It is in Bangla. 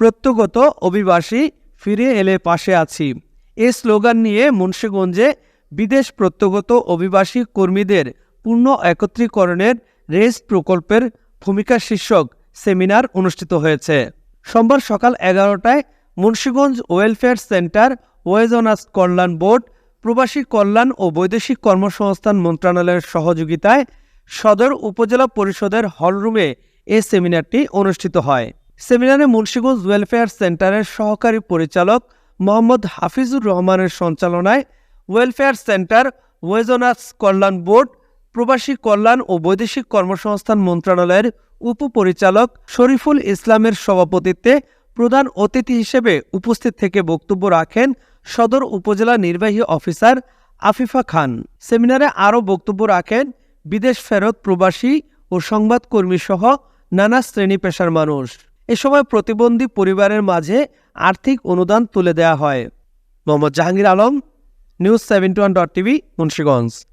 প্রত্যগত অভিবাসী ফিরে এলে পাশে আছি। এ স্লোগান নিয়ে মুন্সীগঞ্জে বিদেশ প্রত্যগত অভিবাসী কর্মীদের পূর্ণ একত্রীকরণের রেস প্রকল্পের ভূমিকা শীর্ষক সেমিনার অনুষ্ঠিত হয়েছে। সোমবার সকাল এগারোটায় Munshiganj welfare centre, wage earners কল্যাণ বোর্ড, প্রবাসী কল্যাণ ও বৈদেশিক কর্মসংস্থান মন্ত্রণালয়ের সহযোগিতায় সদর উপজেলা পরিষদের হলরুমে এ সেমিনারটি অনুষ্ঠিত হয়। সেমিনারে মুন্সীগঞ্জ ওয়েলফেয়ার সেন্টারের সহকারী পরিচালক মোহাম্মদ হাফিজুর রহমানের সঞ্চালনায় ওয়েলফেয়ার সেন্টার, ওয়েজনাস কল্যাণ বোর্ড, প্রবাসী কল্যাণ ও বৈদেশিক কর্মসংস্থান মন্ত্রণালয়ের উপপরিচালক শরীফুল ইসলামের সভাপতিত্বে প্রধান অতিথি হিসেবে উপস্থিত থেকে বক্তব্য রাখেন সদর উপজেলা নির্বাহী অফিসার আফিফা খান। সেমিনারে আরও বক্তব্য রাখেন বিদেশ ফেরত প্রবাসী ও সংবাদকর্মী সহ নানা শ্রেণি পেশার মানুষ। এ সময় প্রতিবন্ধী পরিবারের মাঝে আর্থিক অনুদান তুলে দেওয়া হয়। Mohammad Jahangir Alam, news seventy one dot TV, Munshiganj.